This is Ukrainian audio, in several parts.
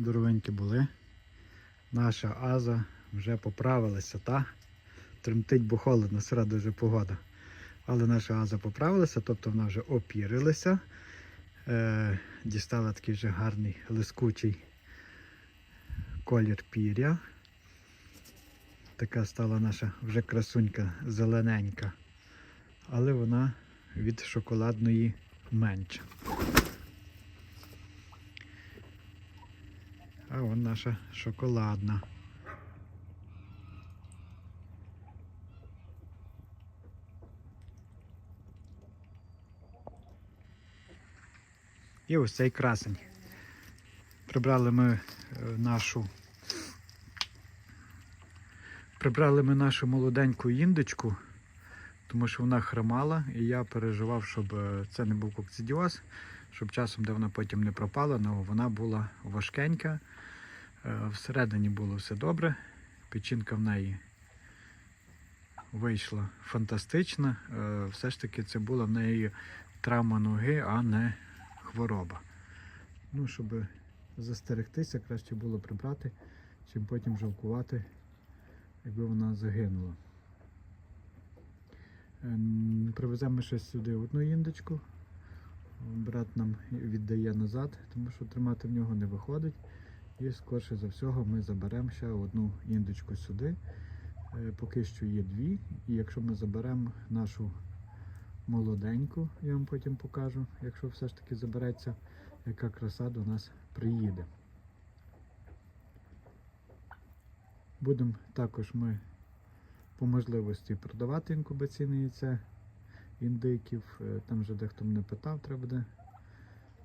здоровенькі були. Наша Аза вже поправилася, та? Тремтить, бо холодно, сира дуже погода. Але наша Аза поправилася, тобто вона вже опірилася. Е, дістала такий вже гарний лискучий колір пір'я. Така стала наша вже красунька зелененька. Але вона від шоколадної менша. А вон наша шоколадна. І ось цей красень. Прибрали ми е, нашу. Прибрали ми нашу молоденьку індичку, тому що вона хромала, і я переживав, щоб е, це не був кокцидіоз, щоб часом, де вона потім не пропала, але вона була важкенька. Е, Всередині було все добре. Печінка в неї вийшла фантастична. Е, Все ж таки це була в неї травма ноги, а не хвороба. Ну, щоб застерегтися, краще було прибрати, чим потім жалкувати, якби вона загинула. Ем, Привеземо ще сюди одну індичку. Брат нам віддає назад, тому що тримати в нього не виходить. І скорше за всього ми заберемо ще одну індичку сюди. Е, Поки що є дві. І якщо ми заберемо нашу молоденьку, я вам потім покажу, якщо все ж таки забереться, яка краса до нас приїде. Будемо також ми по можливості продавати інкубаційне яйце індиків. Е, Там вже дехто мене питав, треба буде,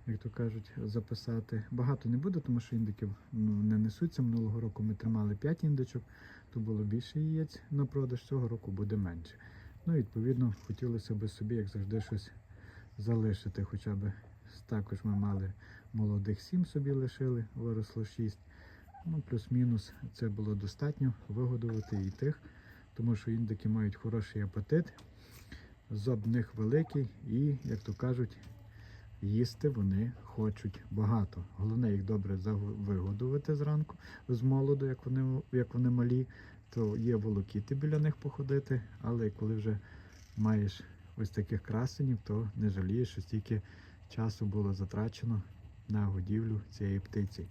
як то кажуть, записати. Багато не буде, тому що індиків ну, не несуться. Минулого року ми тримали 5 індичок, то було більше яєць на продаж, цього року буде менше. Ну, відповідно, хотілося б собі, як завжди, щось залишити. Хоча б також ми мали молодих 7 собі лишили, виросло 6. Ну, плюс-мінус це було достатньо вигодувати і тих, тому що індики мають хороший апетит, зоб них великий і, як то кажуть, їсти вони хочуть багато. Головне їх добре вигодувати зранку з молоду, як вони, як вони малі, то є волокіти біля них походити, але коли вже маєш ось таких красенів, то не жалієш, що стільки часу було затрачено на годівлю цієї птиці.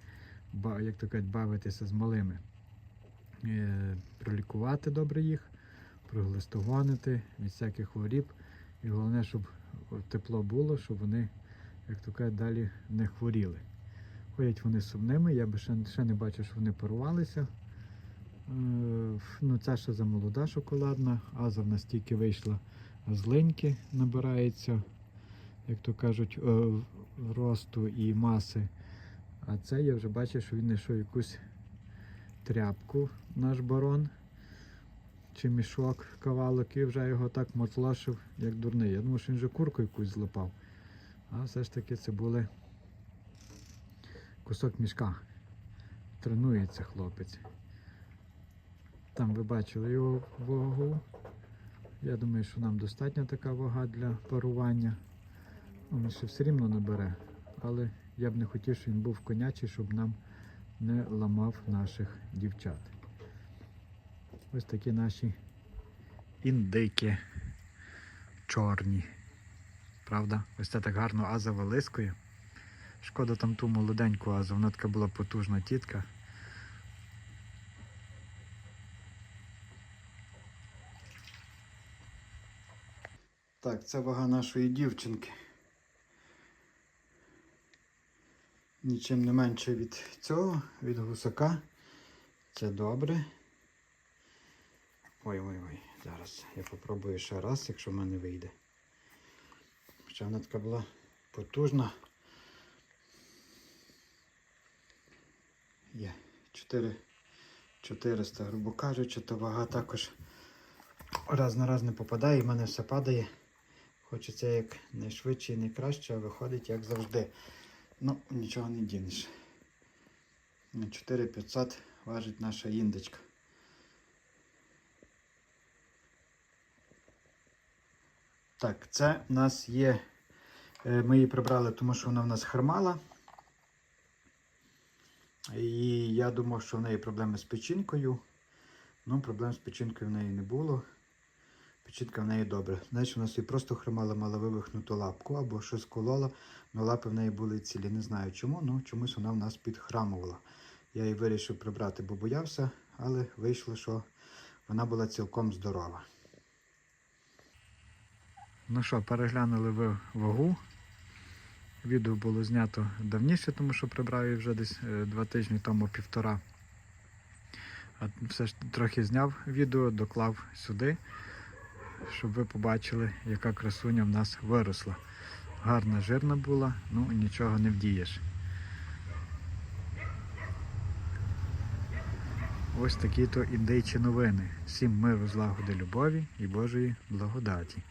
Ба, як то кажуть, бавитися з малими. Е, пролікувати добре їх, проглистогонити від всяких хворіб. І головне, щоб тепло було, щоб вони, як то кажуть, далі не хворіли. Ходять вони сумними, я би ще, ще не бачив, що вони порвалися. Е, ну, ця ще замолода шоколадна, нас тільки вийшла з линьки, набирається, як то кажуть, е, росту і маси. А це я вже бачив, що він знайшов якусь тряпку, наш барон, чи мішок, кавалок, і вже його так мотлашив, як дурний. Я думав, що він вже курку якусь злопав. А все ж таки це були кусок мішка. Тренується хлопець. Там ви бачили його вагу. Я думаю, що нам достатня така вага для парування. Ну, Він ще все рівно набере, але я б не хотів, щоб він був конячий, щоб нам не ламав наших дівчат. Ось такі наші індики чорні. Правда? Ось це так гарно аза вилискує. Шкода там ту молоденьку азу, вона така була потужна тітка. Так, це вага нашої дівчинки. Нічим не менше від цього, від гусака. Це добре. Ой-ой-ой, зараз я попробую ще раз, якщо в мене вийде. Хоча вона така була потужна. Є 4 400, грубо кажучи, то вага також раз на раз не попадає, і в мене все падає. Хочеться як найшвидше і найкраще, а виходить як завжди. Ну, нічого не дінеш. 4500 важить наша індичка. Так, це в нас є. е, Ми її прибрали, тому що вона в нас хромала. І я думав, що в неї проблеми з печінкою. Ну, проблем з печінкою в неї не було. Печінка в неї добре. Знаєш, вона собі просто хромала, мала вивихнуту лапку або щось колола, але лапи в неї були цілі. Не знаю чому, ну чомусь вона в нас підхрамувала. Я її вирішив прибрати, бо боявся, але вийшло, що вона була цілком здорова. Ну що, переглянули ви вагу. Відео було знято давніше, тому що прибрав її вже десь е, два тижні тому півтора. А все ж трохи зняв відео, доклав сюди, щоб ви побачили, яка красуня в нас виросла. Гарна, жирна була, ну нічого не вдієш. Ось такі то індейчі новини. Всім миру, злагоди, любові і Божої благодаті.